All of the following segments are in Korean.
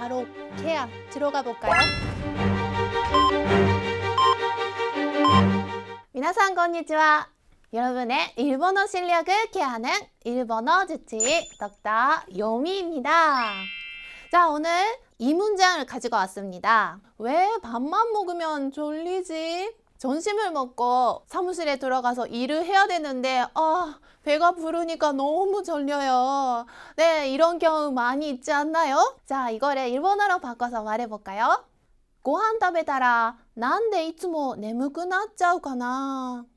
바로 케아 들어가 볼까요? 미나상 건니치와 여러분의 일본어 실력을 케어하는 일본어 주치 덕다 요미입니다. 자, 오늘 이 문장을 가지고 왔습니다. 왜 밥만 먹으면 졸리지? 점심을 먹고 사무실에 들어가서 일을 해야 되는데, 아, 배가 부르니까 너무 졸려요. 네, 이런 경우 많이 있지 않나요? 자, 이거를 일본어로 바꿔서 말해볼까요? ご飯食べたらなんでいつも眠くなっちゃうかな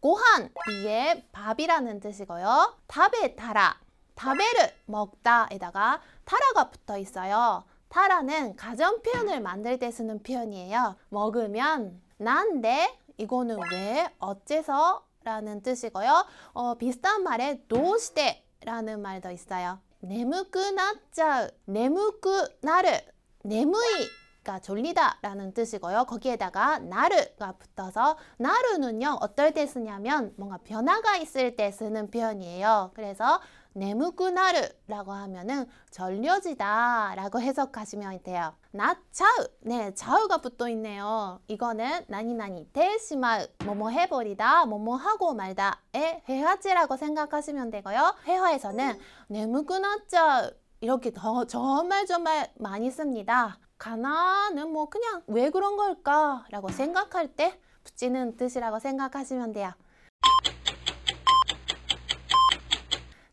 ご飯 이게 밥이라는 뜻이고요. 食べたら 다베를 먹다에다가 타라가 붙어 있어요. 파라는 가정 표현을 만들 때 쓰는 표현이에요. 먹으면 난데 이거는 왜 어째서 라는 뜻이고요. 어, 비슷한 말에 도시대 라는 말도 있어요. 네무끄나짜 네무끄나르 네무이가 졸리다 라는 뜻이고요. 거기에다가 나르가 붙어서 나르는요. 어떨 때 쓰냐면 뭔가 변화가 있을 때 쓰는 표현이에요. 그래서 네무쿠나르라고 하면은 절려지다라고 해석하시면 돼요. 나차우 네 차우가 붙어 있네요. 이거는 나니나니 대시마우 뭐뭐 해버리다 뭐뭐 하고 말다의 회화제라고 생각하시면 되고요. 회화에서는 네무쿠나짜우 이렇게 더 정말 정말 많이 씁니다. 가나는 뭐 그냥 왜 그런 걸까라고 생각할 때 붙이는 뜻이라고 생각하시면 돼요.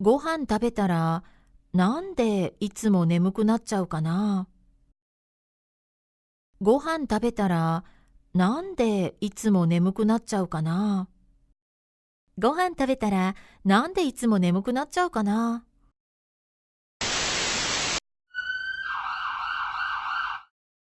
ご飯食べたらなんでいつも眠くなっちゃうかな？ご飯食べたらなんでいつも眠くなっちゃうかな？ご飯食べたらなんでいつも眠くなっちゃうかな？